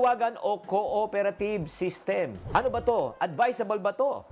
Paluwagan o cooperative system. Ano ba to? Advisable ba to?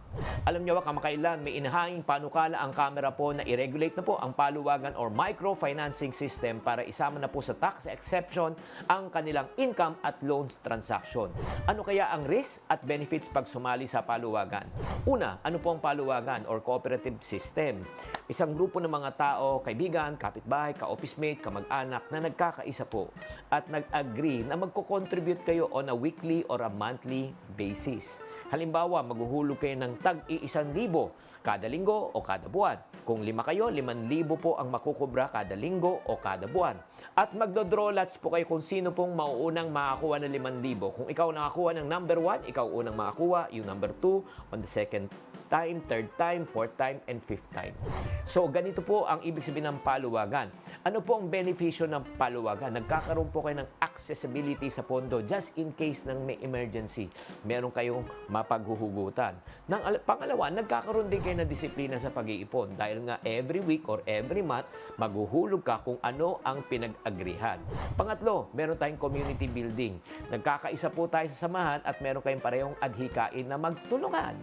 Alam niyo ba kamakailan may inahanging panukala ang Kamera po na i-regulate na po ang paluwagan or microfinancing system para isama na po sa tax exception ang kanilang income at loans transaction. Ano kaya ang risk at benefits pag sumali sa paluwagan? Una, ano po ang paluwagan or cooperative system? Isang grupo ng mga tao, kaibigan, kapitbahay, ka-office mate, kamag-anak na nagkakaisa po at nag-agree na magko-contribute kayo on a weekly or a monthly basis. Halimbawa, maghuhulog kayo ng tag-iisang libo kada linggo o kada buwan. Kung lima kayo, liman libo po ang makukubra kada linggo o kada buwan. At magdodraw lots po kayo kung sino pong mauunang makakuha ng liman libo. Kung ikaw nakakuha ng number one, ikaw unang makakuha. Yung number two, on the second time, third time, fourth time, and fifth time. So, ganito po ang ibig sabihin ng paluwagan. Ano po ang benepisyo ng paluwagan? Nagkakaroon po kayo ng accessibility sa pondo just in case ng may emergency. Meron kayong mapaghuhugutan. Nang al- pangalawa, nagkakaroon din kayo ng disiplina sa pag-iipon dahil nga every week or every month, maghuhulog ka kung ano ang pinag-agrihan. Pangatlo, meron tayong community building. Nagkakaisa po tayo sa samahan at meron kayong parehong adhikain na magtulungan.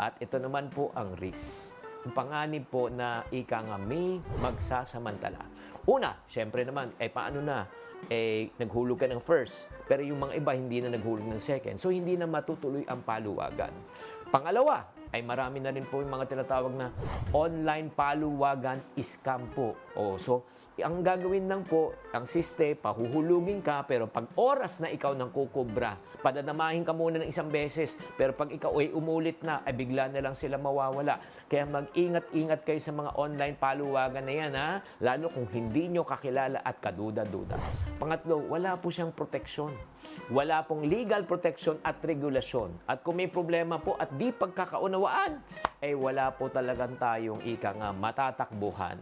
At ito naman po ang risk. Ang panganib po na ika nga may magsasamantala. Una, syempre naman, eh paano na? Eh, naghulog ka ng first, pero yung mga iba hindi na naghulog ng second. So, hindi na matutuloy ang paluwagan. Pangalawa, ay marami na rin po yung mga tinatawag na online paluwagan scam po. O, so, ang gagawin lang po, ang siste, pahuhulugin ka, pero pag oras na ikaw nang kukubra, padadamahin ka muna ng isang beses, pero pag ikaw ay umulit na, ay bigla na lang sila mawawala. Kaya mag-ingat-ingat kayo sa mga online paluwagan na yan, ha? Lalo kung hindi nyo kakilala at kaduda-duda. Pangatlo, wala po siyang proteksyon. Wala pong legal protection at regulasyon. At kung may problema po at di pagkakaunawaan, ay wala po talagang tayong ika nga matatakbuhan.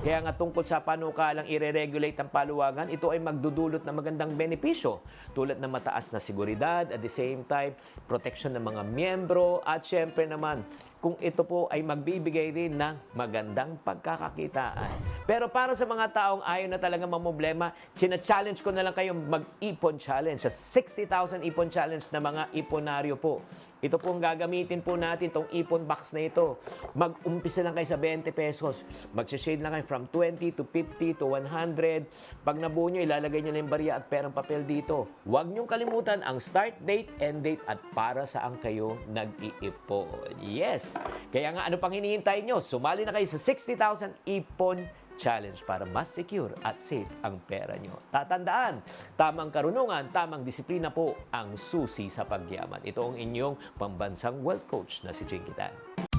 Kaya nga tungkol sa panukalang ire-regulate ang paluwagan, ito ay magdudulot ng magandang benepisyo tulad ng mataas na seguridad, at the same time, protection ng mga miyembro, at syempre naman, kung ito po ay magbibigay din ng magandang pagkakakitaan. Pero para sa mga taong ayaw na talaga mamblema, china-challenge ko na lang kayo mag-ipon challenge, sa 60,000 ipon challenge na mga iponaryo po. Ito po ang gagamitin po natin, itong ipon box na ito. Mag-umpisa lang kayo sa 20 pesos. Mag-shade lang kayo from 20 to 50 to 100. Pag nabuo nyo, ilalagay nyo na yung barya at perang papel dito. Huwag nyong kalimutan ang start date, end date at para saan kayo nag-iipon. Yes! Kaya nga, ano pang hinihintay nyo? Sumali na kayo sa 60,000 ipon challenge para mas secure at safe ang pera nyo. Tatandaan, tamang karunungan, tamang disiplina po ang susi sa pagyaman. Ito ang inyong pambansang wealth coach na si Chinkitan.